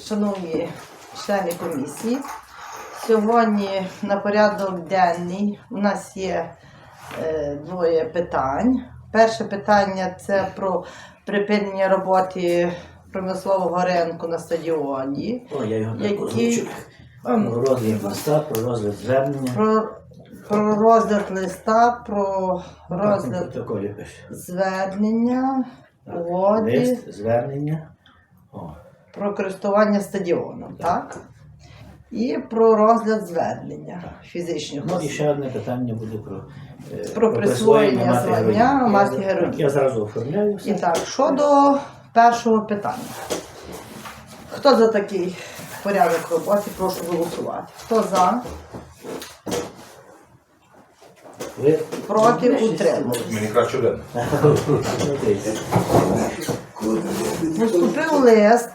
Шановні члени комісії, сьогодні на порядок денний у нас є е, двоє питань. Перше питання це про припинення роботи промислового ринку на стадіоні. О, я його Ем, Про розгляд листа, про розгляд звернення. Про, про розгляд листа, про розгляд звернення. Лист, звернення. О, про користування стадіоном, так? І про розгляд звернення фізичних Ну і осіб. ще одне питання буде про, е, Про присвоєння мати звання героїв. мати Я- героїв. Я зразу оформляю все. І так, щодо першого питання. Хто за такий порядок роботи, прошу голосувати. Хто за, Ви проти, утримались. Мені краще видно. Ну, лист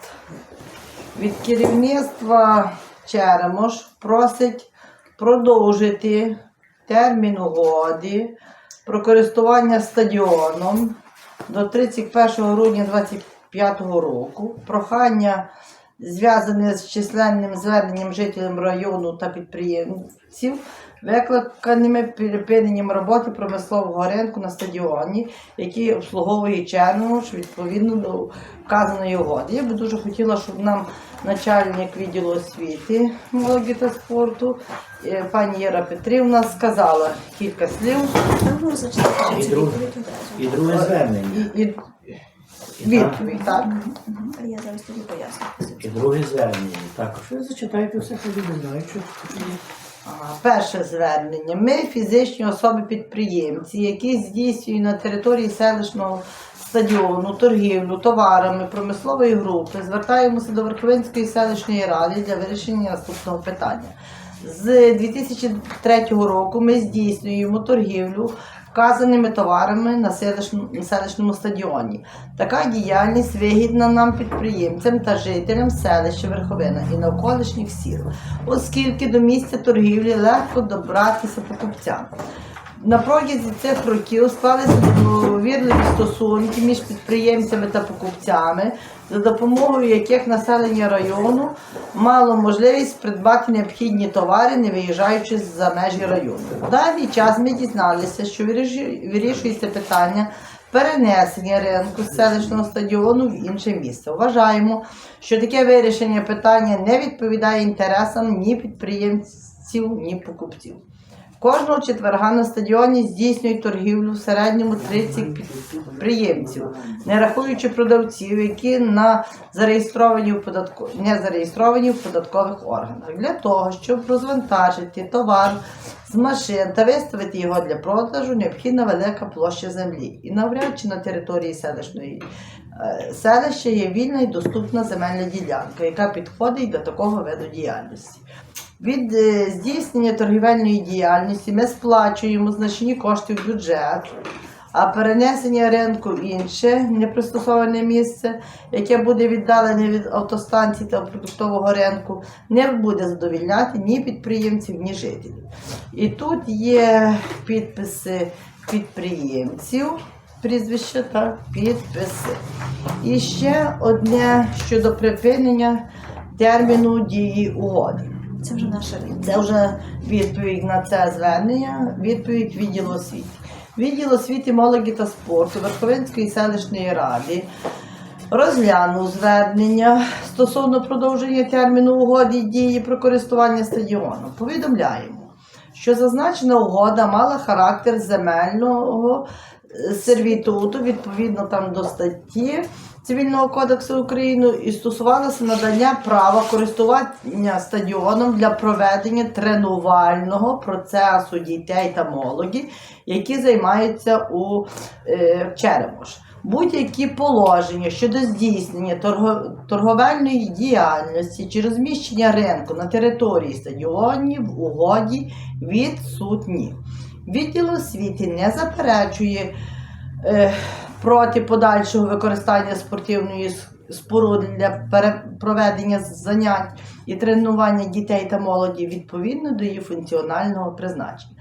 від керівництва Черемош, просить продовжити термін угоди про користування стадіоном до 31 грудня 2025 року. Прохання зв'язане з численним зверненням жителів району та підприємців, викликаними припиненням роботи промислового ринку на стадіоні, який обслуговує Чернуш відповідно до вказаної угоди. Я би дуже хотіла, щоб нам начальник відділу освіти, молоді та спорту, е, пані Єра Петрівна сказала кілька слів І друге. І друге звернення. і, і відповідь, так? Я зараз тоді поясню. І друге звернення. Також ви зачитайте все, хай люди знають, що тут є. Перше звернення. Ми, фізичні особи-підприємці, які здійснюють на території селищного стадіону торгівлю товарами промислової групи, звертаємося до Верховинської селищної ради для вирішення наступного питання. З 2003 року ми здійснюємо торгівлю вказаними товарами на селищному, стадіоні. Така діяльність вигідна нам підприємцям та жителям селища Верховина і навколишніх сіл, оскільки до місця торгівлі легко добратися покупцям. На протязі цих років склалися довірливі стосунки між підприємцями та покупцями, за допомогою яких населення району мало можливість придбати необхідні товари, не виїжджаючи за межі району. В даний час ми дізналися, що вирішується питання перенесення ринку з селищного стадіону в інше місце. Вважаємо, що таке вирішення питання не відповідає інтересам ні підприємців, ні покупців. Кожного четверга на стадіоні здійснюють торгівлю в середньому 30 підприємців, не рахуючи продавців, які на зареєстровані в податко... не зареєстровані в податкових органах. Для того, щоб розвантажити товар з машин та виставити його для продажу, необхідна велика площа землі. І навряд чи на території селищної е, селища є вільна і доступна земельна ділянка, яка підходить до такого виду діяльності. Від е, здійснення торгівельної діяльності ми сплачуємо значні кошти в бюджет, а перенесення ринку в інше непристосоване місце, яке буде віддалене від автостанцій та продуктового ринку, не буде задовільняти ні підприємців, ні жителів. І тут є підписи підприємців, прізвища та підписи. І ще одне щодо припинення терміну дії угоди. Це вже наша відповідь. Це вже відповідь на це звернення, відповідь відділу освіти. Відділ освіти, молоді та спорту Верховинської селищної ради розглянув звернення стосовно продовження терміну угоди дії про користування стадіоном. Повідомляємо, що зазначена угода мала характер земельного е, сервітуту відповідно там до статті Цивільного кодексу України і стосувалося надання права користування стадіоном для проведення тренувального процесу дітей та молоді, які займаються у е, Черемош. Будь-які положення щодо здійснення торговельної діяльності чи розміщення ринку на території стадіонів в угоді відсутні. Відділ освіти не заперечує е, проти подальшого використання спортивної споруди для проведення занять і тренування дітей та молоді відповідно до її функціонального призначення.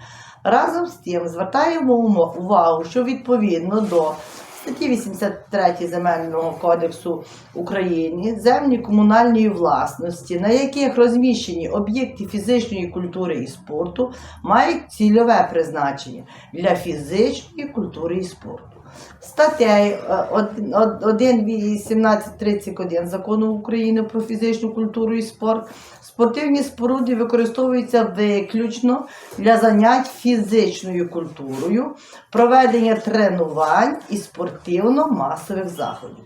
Разом з тим звертаємо увагу, що відповідно до статті 83 Земельного кодексу України землі комунальної власності, на яких розміщені об'єкти фізичної культури і спорту, мають цільове призначення для фізичної культури і спорту. Статтею од- од- 1.18.31 Закону України про фізичну культуру і спорт спортивні споруди використовуються виключно для занять фізичною культурою, проведення тренувань і спортивно-масових заходів.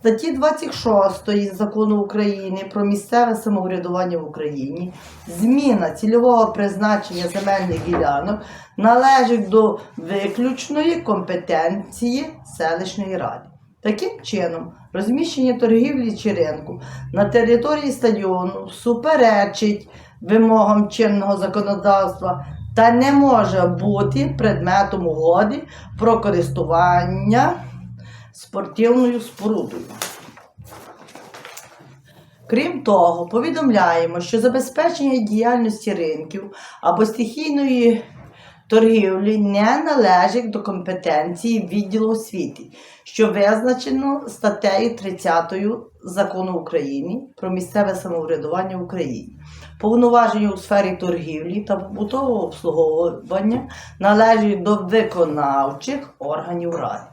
Статті 26 Закону України про місцеве самоврядування в Україні зміна цільового призначення земельних ділянок належить до виключної компетенції селищної ради. Таким чином, розміщення торгівлі чи ринку на території стадіону суперечить вимогам чинного законодавства та не може бути предметом угоди про користування спортивною спорудою. Крім того, повідомляємо, що забезпечення діяльності ринків або стихійної торгівлі не належить до компетенції відділу освіти, що визначено статтею 30 Закону України про місцеве самоврядування в Україні. Повноваження у сфері торгівлі та побутового обслуговування належать до виконавчих органів ради.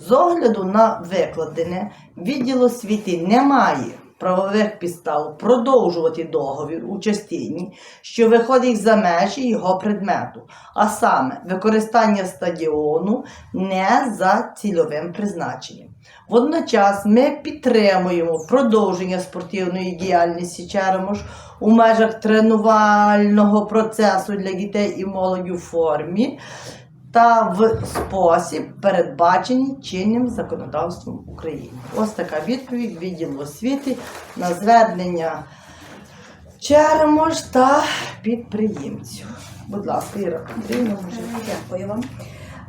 З огляду на викладене, відділ освіти не має правових підстав продовжувати договір у частині, що виходить за межі його предмету, а саме використання стадіону не за цільовим призначенням. Водночас ми підтримуємо продовження спортивної діяльності Черемош у межах тренувального процесу для дітей і молоді у формі та в спосіб, передбачені чинним законодавством України. Ось така відповідь відділу освіти на звернення Черемош та підприємців. Будь ласка, Іра. Е, Дякую вам.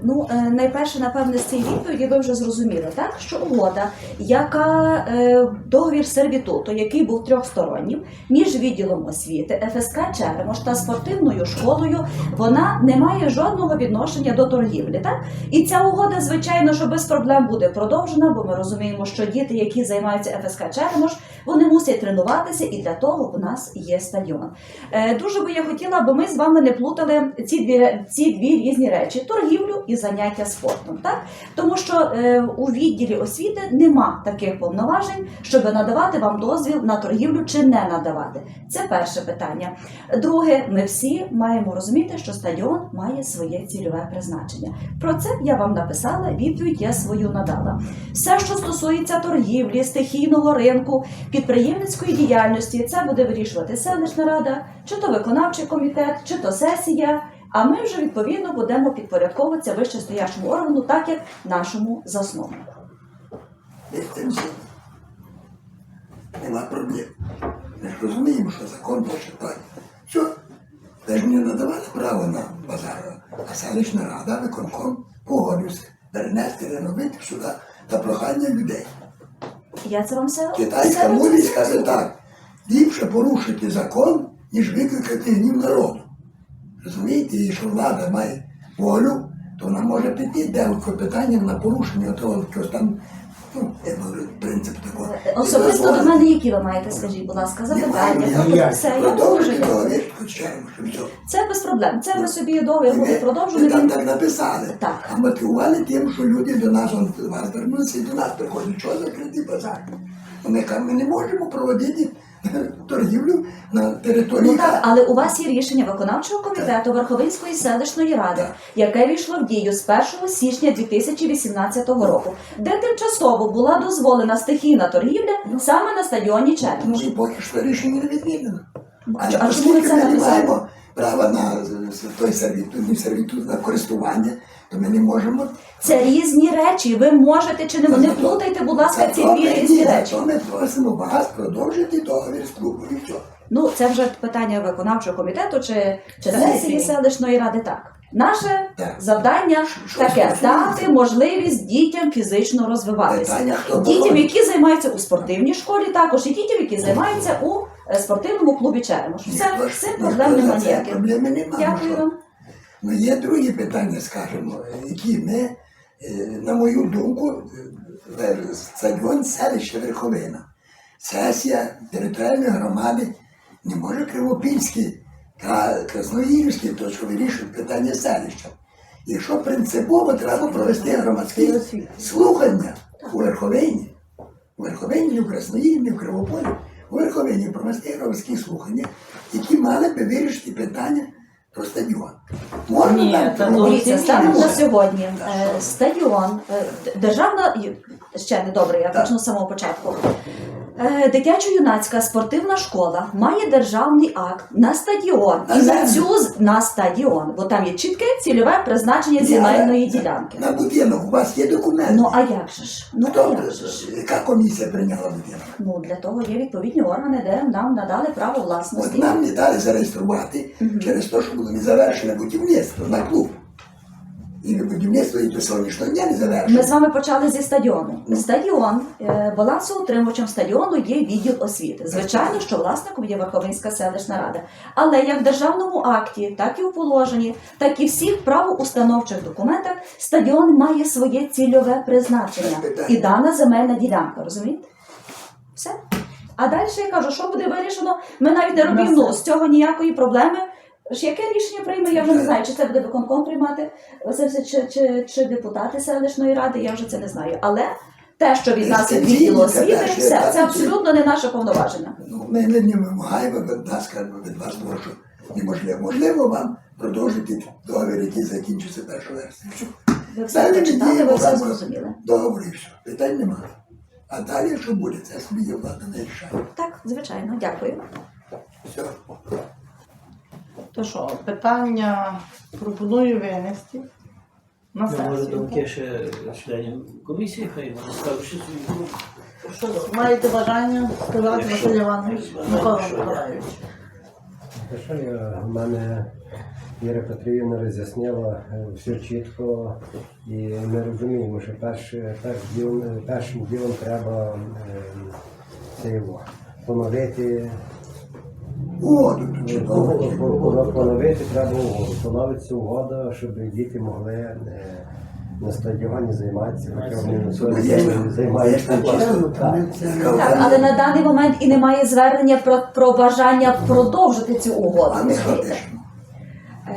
Ну, е, найперше, напевне, з цієї відповіді ви вже зрозуміли, так? Що угода, яка е, договір сервітуту, який був трьохстороннім, між відділом освіти, ФСК Черемош та спортивною школою, вона не має жодного відношення до торгівлі. Так? І ця угода, звичайно, що без проблем буде продовжена, бо ми розуміємо, що діти, які займаються ФСК Черемош, вони мусять тренуватися, і для того у нас є стадіон. Е, Дуже би я хотіла, аби ми з вами не плутали ці дві, ці дві різні речі: торгівлю і заняття спортом. Так? Тому що е, у відділі освіти нема таких повноважень, щоб надавати вам дозвіл на торгівлю чи не надавати. Це перше питання. Друге, ми всі маємо розуміти, що стадіон має своє цільове призначення. Про це я вам написала, відповідь я свою надала. Все, що стосується торгівлі, стихійного ринку, підприємницької діяльності, це буде вирішувати селищна рада, чи то виконавчий комітет, чи то сесія. А ми вже відповідно будемо підпорядковуватися вищестоячому органу, так як нашому засновнику. Нема проблем. Ми ж розуміємо, що закон почитає. Все. Ви ж не надавали право на базар, а селищна рада, виконком погодився перенести, реновити сюди та прохання людей. Я це вам все Китайська мудрість каже так: ліпше порушити закон, ніж викликати гнів народу. Розумієте, що влада має волю, то вона може піти де питання на порушення того, що там, ну, я говорю, принцип такого. Особисто до мене, які ви маєте, скажіть, будь ласка, запитання. Все, я Продовжуйте дуже договір, почаємо, що все. Це без проблем. Це ми собі договір буде ви продовжений. там так написали. Так. А мотивували тим, що люди до нас, он, до вас вернуться і до нас приходять. Що закритий базар? Вони кажуть, ми не можемо проводити торгівлю на території. Ну так, але у вас є рішення виконавчого комітету Верховинської селищної ради, Так. яке війшло в дію з 1 січня 2018 року, де тимчасово була дозволена стихійна торгівля саме на стадіоні Ну поки що рішення не відмінено. А а чому ми це не маємо права на той сервітут, не сервітут, на користування, то ми не можемо. Це різні речі. Ви можете чи не не плутайте, будь ласка, ці дві різні речі. То ми просимо вас продовжити договір з клубом і все. Ну це вже питання виконавчого комітету чи, чи сесії селищної ради. Так. Наше Так. завдання Що таке дати можливість дітям фізично розвиватися. Питання, хто Дітям, які займаються у спортивній школі, також і дітям, які займаються у спортивному клубі Черемош. Все, ніхто проблем немає ніяких. Проблеми немає. Дякую вам. Ну, є другі питання, скажімо, які ми е, на мою думку, е, стадіон селище Верховина. Сесія територіальної громади не може Кривопільський та Красноїрський, то що вирішують питання селища. Якщо принципово треба провести громадські слухання у Верховині, у Верховині, в Красноїрі, в Кривополі, у Верховині провести громадські слухання, які мали би вирішити питання про стадіон. Можна Ні, там та проводити? Дивіться, станом на сьогодні е, стадіон, е, державна ще не добре, я почну з самого початку. Е, Дитячо-юнацька спортивна школа має державний акт на стадіон На і на цю на стадіон, бо там є чітке цільове призначення земельної ділянки. На будинок у вас є документи. Ну а як же ж? Ну а Хто, як же ж? яка комісія прийняла будинок? Ну для того є відповідні органи, де нам надали право От власності. нам не дали зареєструвати через те, що було не завершене будівництво на клуб. І будівництво і до сьогоднішнього дня не Ми з вами почали зі стадіону. Стадіон, е, балансоутримувачем стадіону є відділ освіти. Звичайно, що власником є Верховинська селищна рада. Але як в державному акті, так і в положенні, так і в всіх правоустановчих документах стадіон має своє цільове призначення і дана земельна ділянка. Розумієте? Все. А далі я кажу, що буде вирішено, ми навіть не робимо ну, з цього ніякої проблеми. Ж Яке рішення прийме, я вже не знаю, чи це буде виконком приймати, чи, чи, чи депутати селищної ради, я вже це не знаю. Але те, що від нас від відділу освіти, все, це абсолютно не наше повноваження. Ну, ми не, вимагаємо від нас, кажемо, від вас, тому що неможливо. Можливо вам продовжити договір, який закінчиться 1 вересня. Ви все прочитали, ви все зрозуміли. Договор все. Питань немає. А далі що буде, це собі є влада не рішає. Так, звичайно, дякую. Все. То що, питання пропоную винести на може, сесію. думки ще членів комісії, хай вони скажуть ще свою думку. Що, маєте бажання сказати, Якщо- Василь Іванович? Микола Якщо- Миколаївич. Те, що я, в мене Іра Петрівна роз'яснила е, все чітко, і ми розуміємо, що перше, перш ділом, першим ділом треба е, це його, поновити, Угоду тут чудово. поновити треба угоду. Поновиться угода, щоб діти могли е, на стадіоні займатися, хоча вони на сьогодні займаються. Так. Але на даний момент і немає звернення про, про бажання продовжити цю угоду. А не пишемо?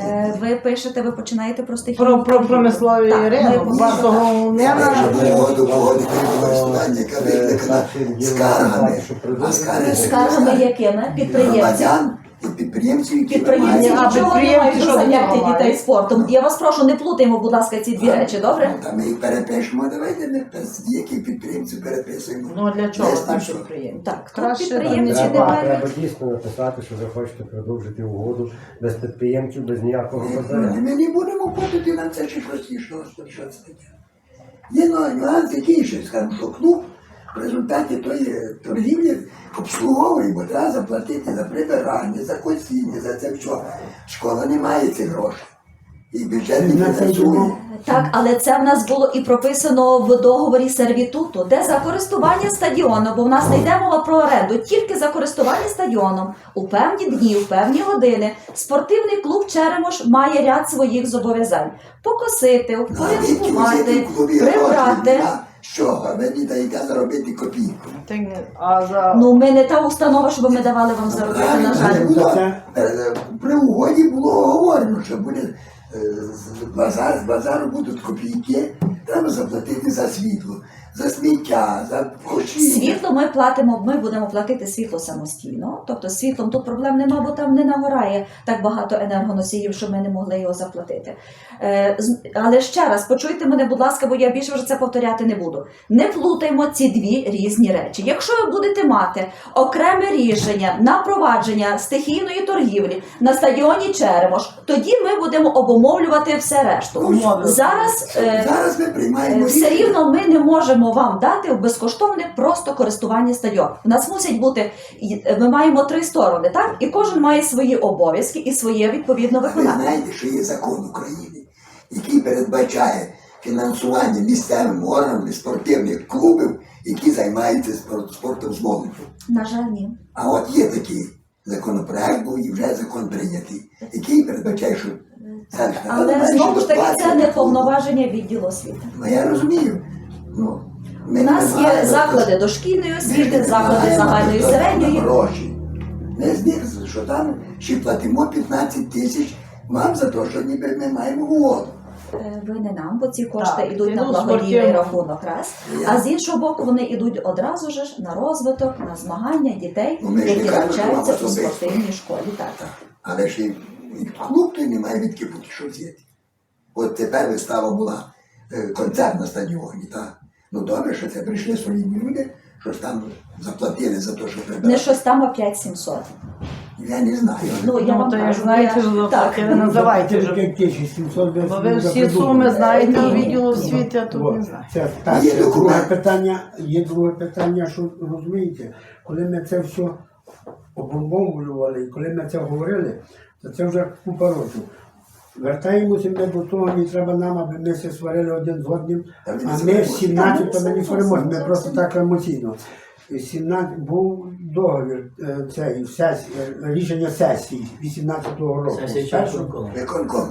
Е, ви пишете, ви починаєте про стихійну Про, про промислові Так, ринок, ми- вашого не на використання, скаргами. А скарги Скаргами якими? підприємцям? громадян і підприємців, які Підприємці. А, не підприємці що заняття дітей спортом. Я вас прошу, не плутаємо, будь ласка, ці дві речі, добре? Ну, Та ми їх перепишемо, давайте ми які підприємців переписуємо. Ну а для чого Десь там що? підприємці? Так, тут Краще підприємці так, Треба, немає. треба дійсно написати, що ви хочете продовжити угоду без підприємців, без ніякого базару. Ми не будемо платити нам це чи Господи, що це таке. Є ну, нюанс який ще, скажімо, що клуб в результаті тої торгівлі обслуговує, бо треба заплатити за прибирання, за косіння, за це все. Школа не має цих грошей. І бюджет не фінансує. Так, але це в нас було і прописано в договорі сервітуту, де за користування стадіоном, бо в нас не йде мова про оренду, тільки за користування стадіоном у певні дні, в певні години. Спортивний клуб Черемош має ряд своїх зобов'язань: покосити, впорядкувати, прибрати. Що, ви не даєте заробити копійку. Ну, ми не та установа, щоб ми давали вам заробити, на жаль. Було, е, При угоді було оговорено, що буде е, з базар, з базару будуть копійки, треба заплатити за світло, за сміття, за очі. Світло ми платимо, ми будемо платити світло самостійно. Тобто світлом тут проблем нема, бо там не нагорає так багато енергоносіїв, що ми не могли його заплатити. Е, але ще раз почуйте мене, будь ласка, бо я більше вже це повторяти не буду. Не плутаймо ці дві різні речі. Якщо ви будете мати окреме рішення на провадження стихійної торгівлі на стадіоні Черемош, тоді ми будемо обумовлювати все решту. Умовлювати. Зараз. е, Зараз ми приймаємо Е, Все рівно ми не можемо вам дати в безкоштовне просто користування стадіон. У нас мусять бути ми маємо три сторони, так і кожен має свої обов'язки і своє відповідно А ви знаєте, що є закон України, який передбачає фінансування місцевим органам спортивних клубів, які займаються спор- спортом з молоддю. На жаль, ні. А от є такий законопроект, був і вже закон прийнятий, який передбачає, що рада Але знову ж таки це не повноваження відділу освіти. Ну я розумію. Ну, У нас є заклади дошкільної освіти, заклади загальної середньої. Гроші. Ми з них, що там ще платимо 15 тисяч вам за те, що ніби ми маємо угоду. Е, Ви не нам, бо ці кошти Так, йдуть на благодійний рахунок раз. Я- А з іншого боку, вони йдуть одразу ж на розвиток, на змагання дітей, Ну, які навчаються у спортивній школі. Так. Але ж і, клуб той не має відки бути що взяти. От тепер вистава була е, концерт на стадіоні, так. Ну добре, що це прийшли солідні люди, що ж там заплатили за те, що Не щось там, а 5700. Я не знаю. Ну, я Ну, вам то я кажу, знаєте, я- так. ви називайте вже. 5700 десь Бо ви вже всі придумали. суми знаєте у відділу освіти, а тут не знаю. Це Є перше. Друге питання, є друге питання, що розумієте, коли ми це все обомбовлювали, і коли ми це говорили, то це вже купа років. Вертаємося ми до того, не треба нам, аби ми все сварили один з одним, а ми в 17 то ми не сваримося, ми просто так емоційно. 17 був договір, е, цей, сесії, рішення сесії 18-го року. Виконком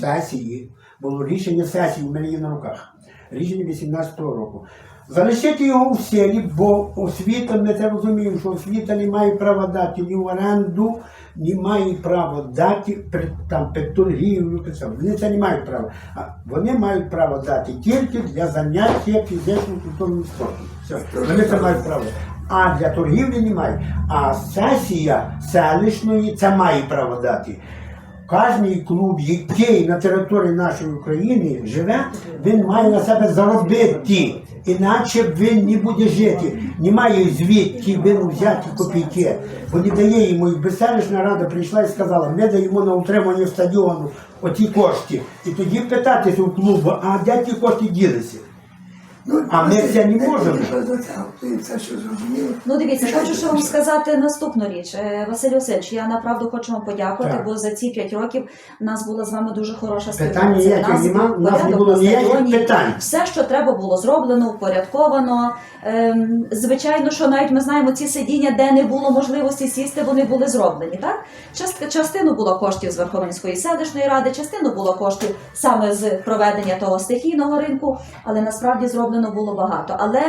сесії. Було рішення сесії, у мене є на руках. Рішення 18-го року. Залишити його в селі, бо освіта, ми це розуміємо, що освіта не має права дати ні в оренду, не має права дати там, під торгівлю. Вони це не мають права. А вони мають право дати тільки для заняття фізичним культурним спортом. Все. Вони це мають право. А для торгівлі не мають. А сесія селищної це має право дати. Кожний клуб, який на території нашої України живе, він має на себе заробити. Іначе він не буде жити. Немає звідки він взяти копійки. Бо не дає йому. І селищна рада прийшла і сказала, ми даємо на утримання стадіону оті кошти. І тоді питатися у клубу, а де ті кошти ділися? А ми це не можемо. Це, зрозуміло. Ну дивіться, хочу ще вам сказати наступну річ. Е, Василь Васильович, я направду хочу вам подякувати, Так. бо за ці п'ять років в нас була з вами дуже хороша Питань співпраця. ніяких нема, був у нас не порядок було на ніяких стадіоні. питань. Все, що треба було зроблено, упорядковано. Ем, звичайно, що навіть ми знаємо ці сидіння, де не було можливості сісти, вони були зроблені. Так Част, частину було коштів з Верховенської селищної ради, частину було коштів саме з проведення того стихійного ринку, але насправді зроблено було багато. Але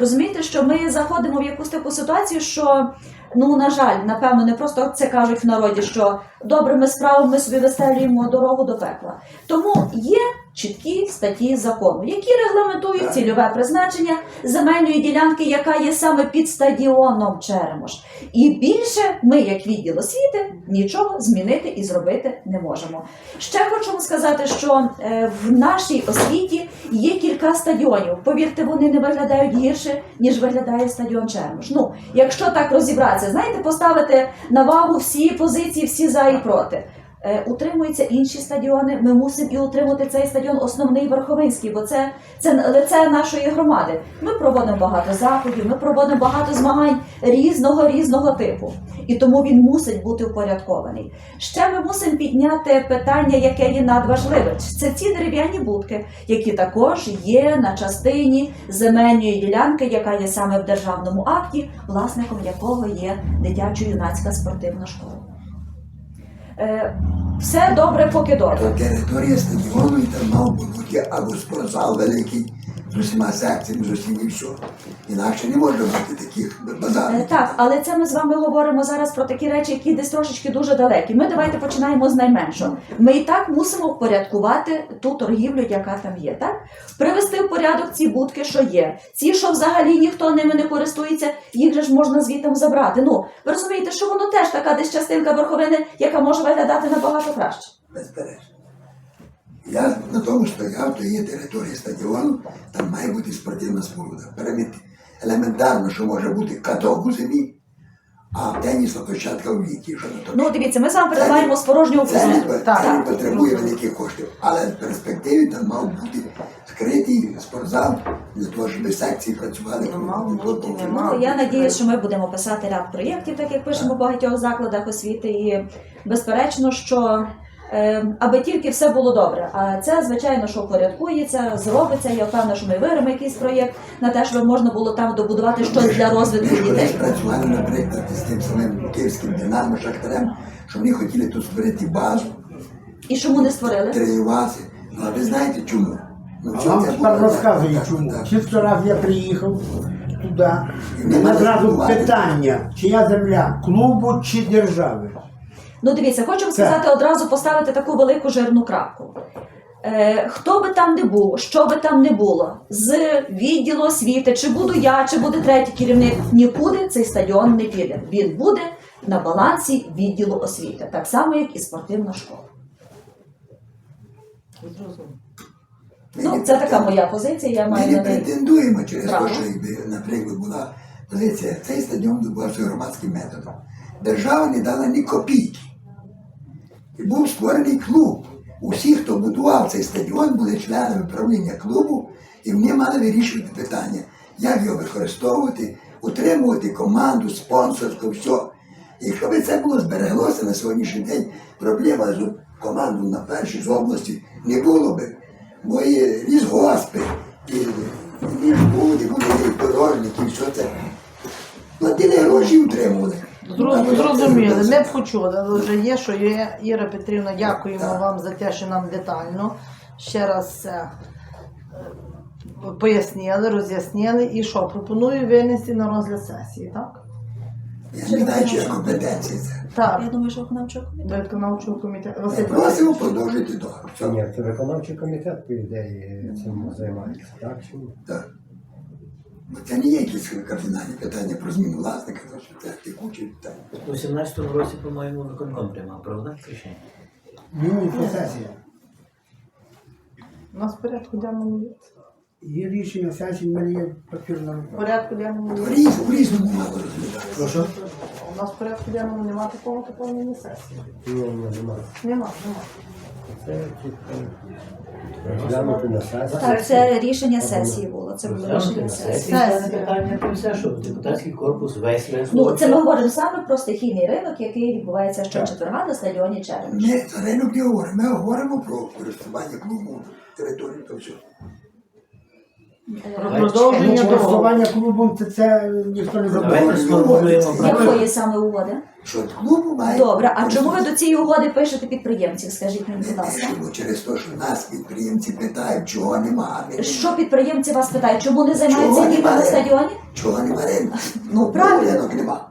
розумієте, що ми заходимо в якусь таку ситуацію, що ну на жаль, напевно, не просто це кажуть в народі, що добре, ми справимо, ми собі вистелюємо дорогу до пекла. Тому є чіткі статті закону, які регламентують цільове призначення земельної ділянки, яка є саме під стадіоном Черемош. І більше ми, як відділ освіти, нічого змінити і зробити не можемо. Ще хочу сказати, що е, в нашій освіті є кілька стадіонів. Повірте, вони не виглядають гірше, ніж виглядає стадіон Черемош. Ну, якщо так розібратися, знаєте, поставити на вагу всі позиції, всі за і проти. Е, Утримуються інші стадіони. Ми мусимо і утримати цей стадіон основний Верховинський, бо це, це лице нашої громади. Ми проводимо багато заходів, ми проводимо багато змагань різного різного типу, і тому він мусить бути упорядкований. Ще ми мусимо підняти питання, яке є надважливе. Це ці дерев'яні будки, які також є на частині земельної ділянки, яка є саме в державному акті, власником якого є дитячо-юнацька спортивна школа. Е, все добре, поки добре. То територія стадіону і там мав бути або спортзал великий з усіма секціями, з усім і все. Інакше не може бути таких Е, базарів. Так, але це ми з вами говоримо зараз про такі речі, які десь трошечки дуже далекі. Ми давайте починаємо з найменшого. Ми і так мусимо впорядкувати ту торгівлю, яка там є. Так привести в порядок ці будки, що є. Ці, що взагалі ніхто ними не користується, їх же ж можна звітом забрати. Ну ви розумієте, що воно теж така десь частинка верховини, яка може виглядати набагато краще. Безперечно. Я на тому стояв, то є територія стадіону, там має бути спортивна споруда. Елементарно, що може бути каток у зимі, а тенісна площадка в літі. Що на то? Ну дивіться, ми з вами перебуваємо з порожнього Це не, це не Так. потребує великих коштів, але в перспективі там мав бути скритий спортзал для того, щоб секції працювали. Ну, мав бути, не Ну, мав. я надіюсь, що ми будемо писати ряд проєктів, так як пишемо в багатьох закладах освіти. І безперечно, що аби тільки все було добре. А це, звичайно, що впорядкується, зробиться. Я впевнена, що ми виримо якийсь проєкт на те, щоб можна було там добудувати щось для розвитку дітей. працювали, наприклад, з тим самим київським динамо Шахтарем, що вони хотіли тут створити базу І чому не створили? тренувався. Ну, а ви знаєте чому? Ну, А вам це тепер було розказую так, чому. так. Чисто раз я приїхав туди, зразу питання, чия земля, клубу чи держави. Ну дивіться, хочу вам сказати одразу поставити таку велику жирну крапку. Е, хто би там не був, що би там не було, з відділу освіти, чи буду я, чи буде третій керівник, нікуди цей стадіон не піде. Він буде на балансі відділу освіти, так само, як і спортивна школа. Ну, це така моя позиція, я Ми не на неї. претендуємо через Право. те, що якби, наприклад, була позиція, цей стадіон добувався громадським методом. Держава не дала ні копійки. І був створений клуб. Усі, хто будував цей стадіон, були членами правління клубу, і вони мали вирішувати питання, як його використовувати, утримувати команду, спонсорство, все. Якщо б це було збереглося на сьогоднішній день, проблема з команду на першій з області не було би. Бо і лісгоспи, і лісбуди, були і подорожники, і все це. Платили гроші і утримували. Зрозу- Зрозуміли, б почули, але вже є, що є. Іра Петрівна, дякуємо вам за те, що нам детально ще раз е, пояснили, роз'яснили. І що, пропоную винести на розгляд сесії, так? Я не знаю, чи є це. Так, Я думаю, що виконавчого комітету. виконавчого комітету. Василь Просимо продовжити договір. Ні, це виконавчий комітет, по ідеї, цим займається, так? Чи ні? Так. Це не є якісь кардинальні питання про зміну власника, це текучі питання. У 17-му році, по-моєму, виконком приймав, правда? Це сесія. У нас в порядку денному є. Є рішення сесії, в мене є папір на В руках. порядку денному В є. різ- в різному мало розглядати. Прошу? У нас в порядку денному немає такого такого ні сесії. Ні, ні, немає. Нема, нема. Так, це рішення сесії було. Це було рішення сесії. питання, про все, що депутатський корпус весь Ну, це ми говоримо саме про стихійний ринок, який відбувається щочетверга на стадіоні Черемш. Ми ринок не говоримо, ми говоримо про користування клубу території та все. Давайте. продовження Ну, договору. Користування клубом це, це ніхто не забуває. Якої саме угоди? Що клубу має. Добре, а чому ви до цієї угоди пишете підприємців? Скажіть мені, будь ласка. пишемо через те, що нас підприємці питають, чого нема. а ми- Що підприємці вас питають, чому не займаються ніби на стадіоні? Чого нема ринку? Ну, правильно. Нема.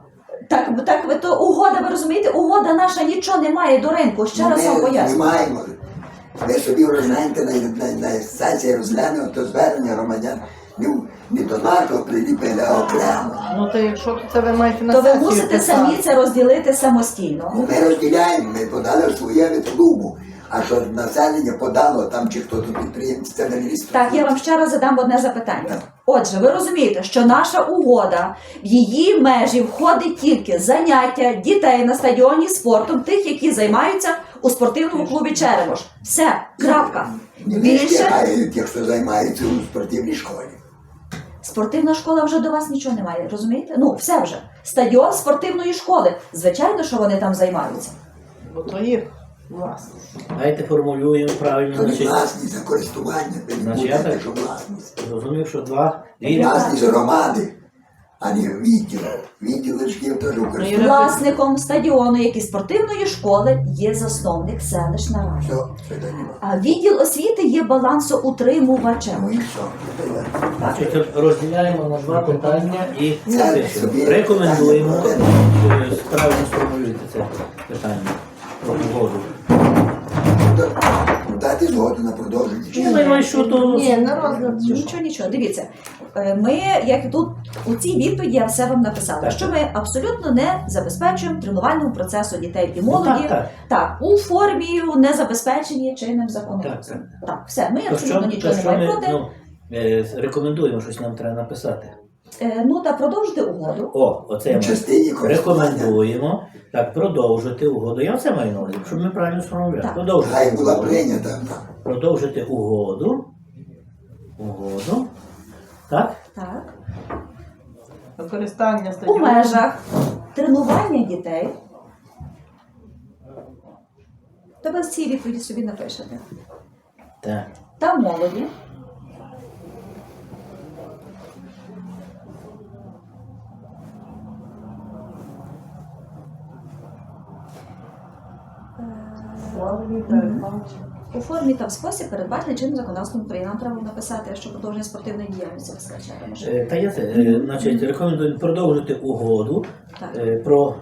Так, так ви то угода, ви розумієте, угода наша нічого не має до ринку. Ще раз вам ми не поясню. Ви собі розгляньте на, на, на сесії то звернення громадян. Не, не до нашого приліпили, а окремо. Ну то якщо то це ви маєте на То ви сесію мусите писати. самі це розділити самостійно. Ну, ми розділяємо, ми подали своє від клубу. А що населення подало там чи хто тут підприємці, це не ліс. Так, я вам ще раз задам одне запитання. Отже, ви розумієте, що наша угода в її межі входить тільки заняття дітей на стадіоні спортом, тих, які займаються у спортивному клубі Черемош. Все, крапка. Більше тих, хто займається у спортивній школі. спортивна школа вже до вас нічого не має, розумієте? Ну, все вже. Стадіон спортивної школи. Звичайно, що вони там займаються. Бо то їх власність. Давайте формулюємо То правильно. не Значить, власність за користування, не Значить, я так- що власність. зрозумів, що два дві Власність громади, а не відділ. Відділ ж теж у. Власником стадіону, як і спортивної школи, є засновник селищна рада. Все, це нема. А відділ освіти є балансоутримувачем. Ну і все. це. Значить, розділяємо на два питання і Це собі Рекомендуємо е, правильно сформулювати це питання про. Да- Дати згоду на продовження. чи ні? думаю, що то Ні, на розгляд. Нічого, нічого. Дивіться, е, ми, як тут у цій відповіді я все вам написала, Так. що ми абсолютно не забезпечуємо тренувальному процесу дітей і молоді. Ну, так, так. у формі не забезпечені чинним законодавством. Так, Так, все, ми То абсолютно що, нічого то не що маємо проти. ну, е, рекомендуємо, щось нам треба написати. Е, Ну та продовжити угоду. О, оце ми частині рекомендуємо. Так, продовжити угоду. Я це маю на увазі, щоб ми правильно сформулювали. Так. Продовжити Хай була угоду. прийнята. Продовжити угоду. Угоду. Так? Так. Використання У стадіону. межах тренування дітей. Та ви в цій відповіді собі напишете. Так. Та молоді. У формі та в спосіб передбачений чинним законодавством України. Нам треба написати, що продовження спортивної діяльності безпечаємо. Е, Та я це, е, значить, рекомендую продовжити угоду Так. е, про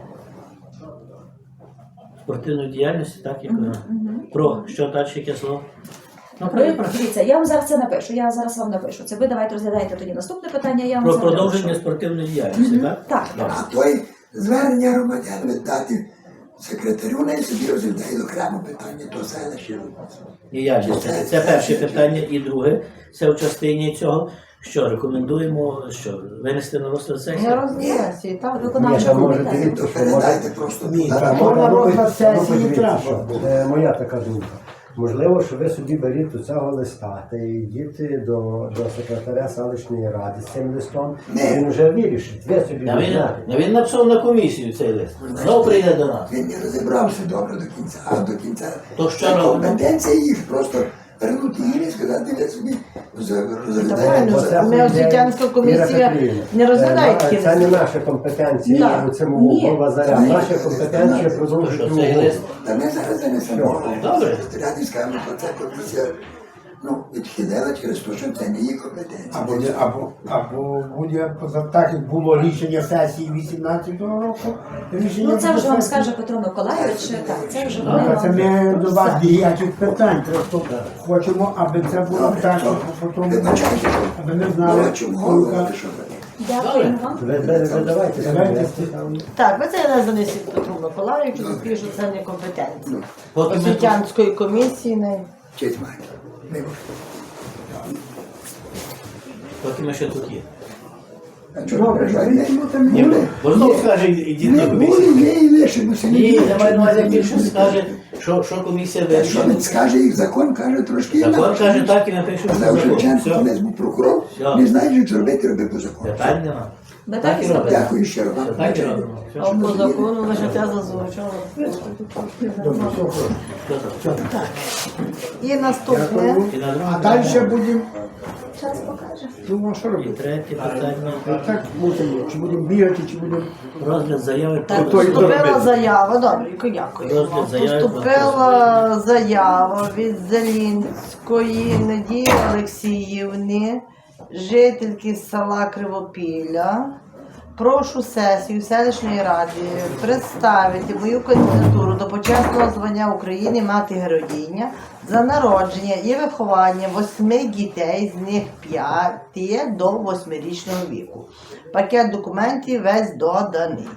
спортивну діяльність, так як вона. Мгм. Про що далі яке слово? Ну, Ви, дивіться, я вам зараз це напишу. Я зараз вам напишу. Це ви давайте розглядаєте тоді наступне питання. Я вам про це напишу. продовження спортивної діяльності, Мгм. так? Так. А той звернення громадян віддати секретарю не собі розглядає окремо питання, то селище. Це, це перше питання. І друге, це в частині цього, що рекомендуємо що, винести на розгляд сесії. На і так. Виконавчий там може комітет. передайте просто Ні, так, Так, можна розгляд сесії треба. Це моя така думка. Можливо, що ви собі беріть до цього листа та йдіть до, до секретаря селищної ради з цим листом, він вже вирішить. Ви собі А він, візьмете. а він написав на комісію цей лист. Знову прийде до нас. Він не розібрався добре до кінця, а до кінця. То що робимо? компетенція їх просто і сказати, ви собі це Ми освітянська комісія не розглядає Е, такі Це не наша компетенція у цьому мова базаря. Наша компетенція продовжує. Та ми зараз занесемо. Добре. Скажемо, що це комісія ну, відхилила через те, що це не її компетенція. Або, або, або буде так, як було рішення сесії 18-го року. Рішення Ну це вже вам скаже Петро Миколаївич. Так, це вже Ну, вони А Це не до вас ніяких питань. Просто хочемо, аби це було так, щоб потім, Вибачайте, аби ми що знали, бачу голову, що ви. Дякуємо вам. Ви, давайте собі. Так, ви це не занесіть Петру Миколаївичу, тому що це не компетенція. Освітянської комісії не. Честь має. Вибачте. поки ми ще тут є. А чого там Ні, бо знову скаже, ідіть на Не комісію. є і лишимося. Ні, немає на увазі, більше скаже, що, що комісія Що вирішила. він скаже, їх закон каже трошки Закон інакше. каже так і напише, що Але закон. Шевченко Все, колись був прокурор, Все. не знає, як зробити, роби по закону. питань нема. Ми Так так і зробили. Дякую Все, вам. так і робимо. А по закону лише те зазвучало. Добре, все, хорошо. що? І наступне. І на А далі питанні. будемо, Час покаже. ну, а що І робити? третє питання. А так мусимо, чи будемо бігати, чи будемо... Розгляд заяви Так, Ото і поступила зробили. заява, добре, дякую. Розгляд заяви Поступила заява від Зелінської Надії Олексіївни, жительки села Кривопілля. Прошу сесію селищної ради представити мою кандидатуру до почесного звання України мати героїня за народження і виховання восьми дітей, з них п'яти до восьмирічного віку. Пакет документів весь доданий.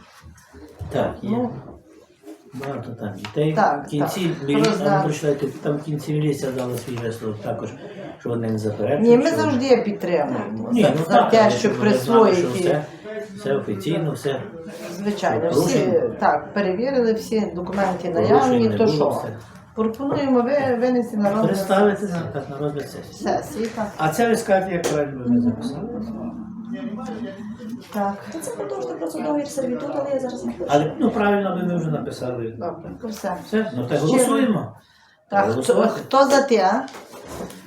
Так, є. Ну, Багато там дітей. Так, в кінці так. Розда- там, прочитайте, там в кінці міліція дала свій висновок також, що вони не заперечують. Ні, ми що- завжди підтримуємо Ні, за, ну за так, те, що присвоїти. все, все офіційно, все. Звичайно, всі так перевірили всі документи наявні, то що? все. Пропонуємо ви винести на розгляд Представити на, розгляд сесії. сесії. Так. А це ви скажете, як правильно ми записали. Так. Та Це продовжити просто договір сервітут, але я зараз не хочу. Але ну правильно би ми вже написали. Добре, то все. Все, ну так Ще голосуємо. Так, хто, Голосувати. хто за те,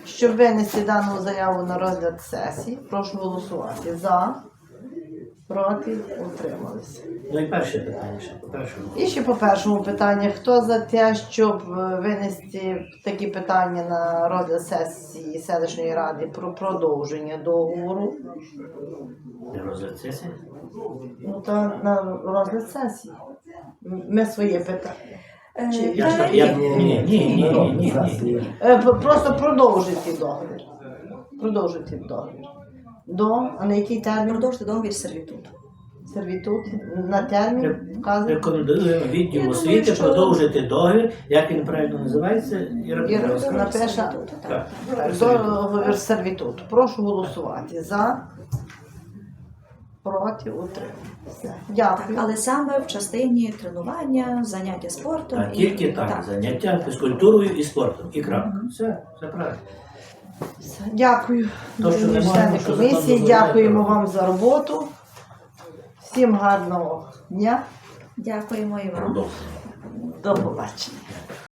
щоб винести дану заяву на розгляд сесії, прошу голосувати. За, проти, утрималися. Ну і перше питання ще, по першому. І ще по першому питанню, хто за те, щоб винести такі питання на розгляд сесії селищної ради про продовження договору, Не розгляд сесії. ну то на розгляд сесії. Ми своє питання. Е, Чи- Я та так, я, ні. ні, ні, ні, ні, ні, ні. Е, Просто продовжити договір. Продовжити договір. До, а на який термін? Продовжити договір сервітут. Сервітут на термін вказує. Рекомендуємо відділ Я освіти думаю, що- продовжити договір, як він правильно називається, Іра, напише. Сервітут, так. Так. Договір. Прошу голосувати за, проти, утриматися. Дякую. Але саме в частині тренування, заняття спортом. А тільки так, заняття фізкультурою і спортом. І крапка. Все, все правильно. Дякую. Члени комісії, дякуємо вам за роботу. Всім гарного дня. Дякуємо і вам. До побачення.